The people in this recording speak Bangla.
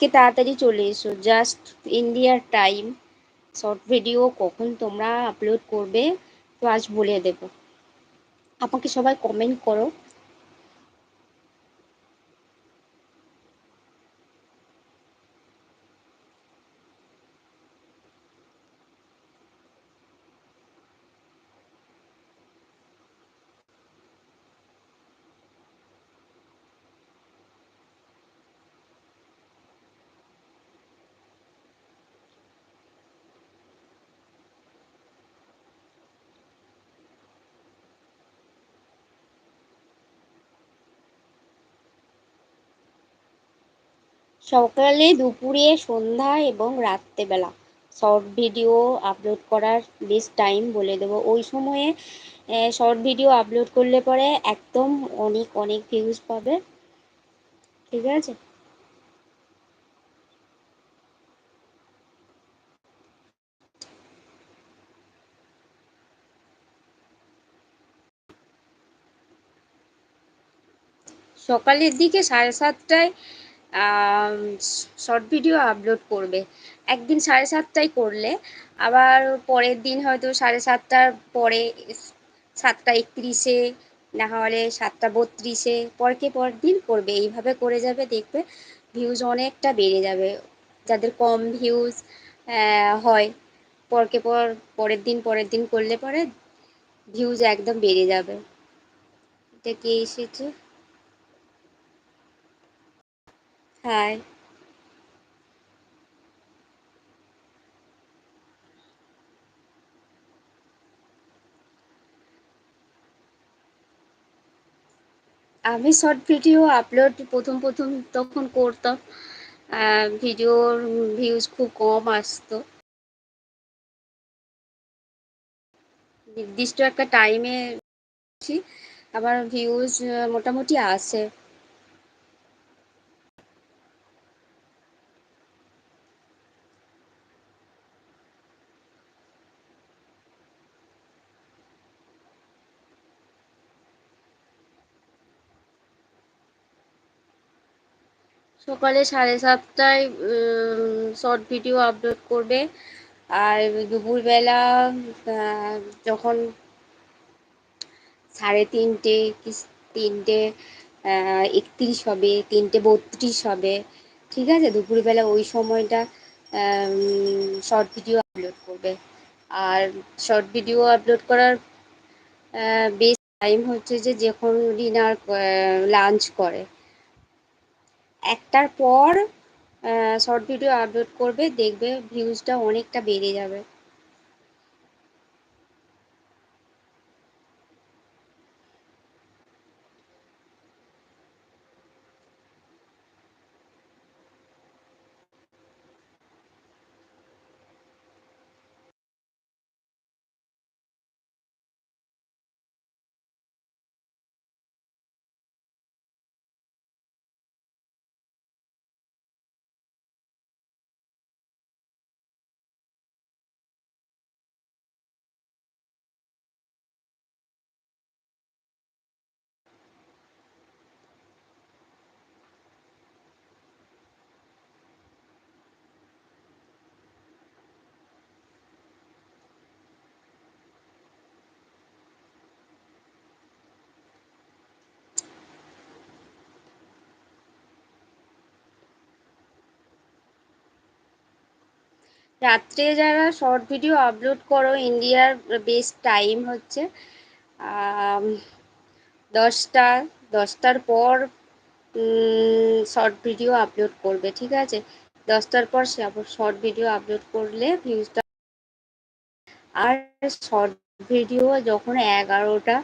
আজকে তাড়াতাড়ি চলে এসো। জাস্ট ইন্ডিয়ার টাইম শর্ট ভিডিও কখন তোমরা আপলোড করবে, তো আজ বলে দেবো। আমাকে সবাই কমেন্ট করো। সকালে দুপুরে, সন্ধ্যা এবং রাত্রেবেলা। শর্ট ভিডিও আপলোড করার বেস্ট টাইম বলে দেবো। ওই সময়ে শর্ট ভিডিও আপলোড করলে পরে একদম অনেক অনেক ভিউজ পাবে। ঠিক আছে? সকালের দিকে সাড়ে সাতটায় শর্ট ভিডিও আপলোড করবে। একদিন সাড়ে সাতটায় করলে, আবার পরের দিন হয়তো সাড়ে সাতটার পরে সাতটা একত্রিশে, না হলে সাতটা বত্রিশে, পরকে পর দিন করবে। এইভাবে করে যাবে, দেখবে ভিউজ অনেকটা বেড়ে যাবে। যাদের কম ভিউজ হয়, পরকে পর, পরের দিন পরের দিন করলে পরে ভিউজ একদম বেড়ে যাবে। এটা কে এসেছে? হাই আমি শর্ট ভিডিও আপলোড প্রথম প্রথম তখন করতাম ভিডিওর ভিউজ খুব কম আসতো। নির্দিষ্ট একটা টাইমে আবার ভিউজ মোটামুটি আসে। সকালে সাড়ে সাতটায় শর্ট ভিডিও আপলোড করবে। আর দুপুরবেলা যখন সাড়ে তিনটে কি তিনটে একত্রিশ হবে, তিনটে বত্রিশ হবে, ঠিক আছে? দুপুরবেলা ওই সময়টা শর্ট ভিডিও আপলোড করবে। আর শর্ট ভিডিও আপলোড করার বেস্ট টাইম হচ্ছে যে, যখন ডিনার লাঞ্চ করে। একটার পর শর্ট ভিডিও আপলোড করবে দেখবে ভিউজটা অনেকটা বেড়ে যাবে। রাত্রে যারা শর্ট ভিডিও আপলোড করো ইন্ডিয়ার বেস্ট টাইম হচ্ছে দশটা, দশটার পর শর্ট ভিডিও আপলোড করবে, ঠিক আছে? দশটার পর সে শর্ট ভিডিও আপলোড করলে ভিউজটা আর শর্ট ভিডিও যখন এগারোটা